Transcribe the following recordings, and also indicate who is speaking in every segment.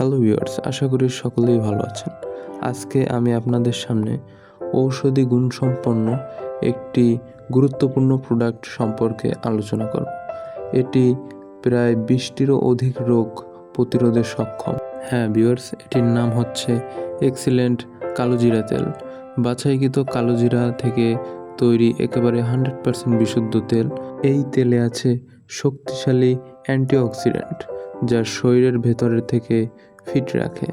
Speaker 1: Hello viewers আশা করি সকলেই ভালো আছেন। আজকে আমি আপনাদের সামনে ঔষধি গুণসম্পন্ন একটি গুরুত্বপূর্ণ প্রোডাক্ট সম্পর্কে আলোচনা করব। এটি প্রায় বিশটিরও অধিক রোগ প্রতিরোধে সক্ষম। হ্যাঁ ভিউয়ার্স এটির নাম হচ্ছে এক্সিলেন্ট কালোজিরা তেল। বাছাইকৃত কালোজিরা থেকে তৈরি একেবারে হান্ড্রেড পার্সেন্ট বিশুদ্ধ তেল। এই তেলে আছে শক্তিশালী অ্যান্টিঅক্সিডেন্ট যা শরীরের ভেতরের থেকে ফিট রাখে।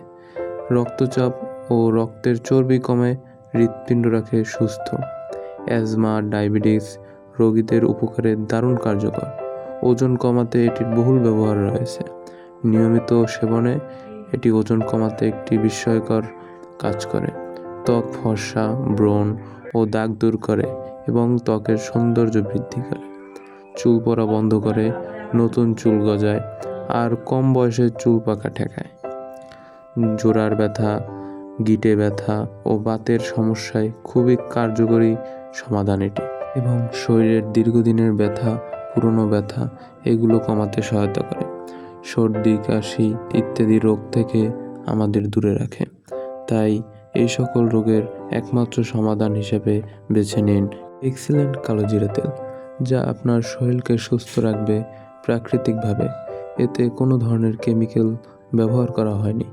Speaker 1: রক্তচাপ ও রক্তের চর্বি কমে হৃৎপিণ্ড রাখে সুস্থ। অ্যাজমা, ডায়াবেটিস রোগীদের উপকারে দারুণ কার্যকর। ওজন কমাতে এটির বহুল ব্যবহার রয়েছে। নিয়মিত সেবনে এটি ওজন কমাতে একটি বিস্ময়কর কাজ করে। ত্বক ফর্সা, ব্রণ ও দাগ দূর করে এবং ত্বকের সৌন্দর্য বৃদ্ধি করে। চুল পড়া বন্ধ করে নতুন চুল গজায় আর কম বয়সে চুল পাকা ঠেকায়। জোড়ার ব্যথা, গিটে ব্যথা ও বাতের সমস্যায় খুবই কার্যকরী সমাধান এটি এবং শরীরের দীর্ঘদিনের ব্যথা, পুরনো ব্যথা এগুলো কমাতে সহায়তা করে। সর্দি, কাশি ইত্যাদি রোগ থেকে আমাদের দূরে রাখে। তাই এই সকল রোগের একমাত্র সমাধান হিসেবে বেছে নিন এক্সিলেন্ট কালোজিরা তেল, যা আপনার শরীরকে সুস্থ রাখবে প্রাকৃতিকভাবে। এতে কোনো ধরনের কেমিক্যাল ব্যবহার করা হয়নি।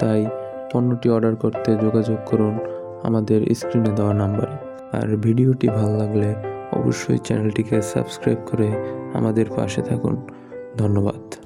Speaker 1: তাই পণ্যটি অর্ডার করতে যোগাযোগ করুন আমাদের স্ক্রিনে দেওয়া নাম্বারে। আর ভিডিওটি ভালো লাগলে অবশ্যই চ্যানেলটিকে সাবস্ক্রাইব করে আমাদের পাশে থাকুন। ধন্যবাদ।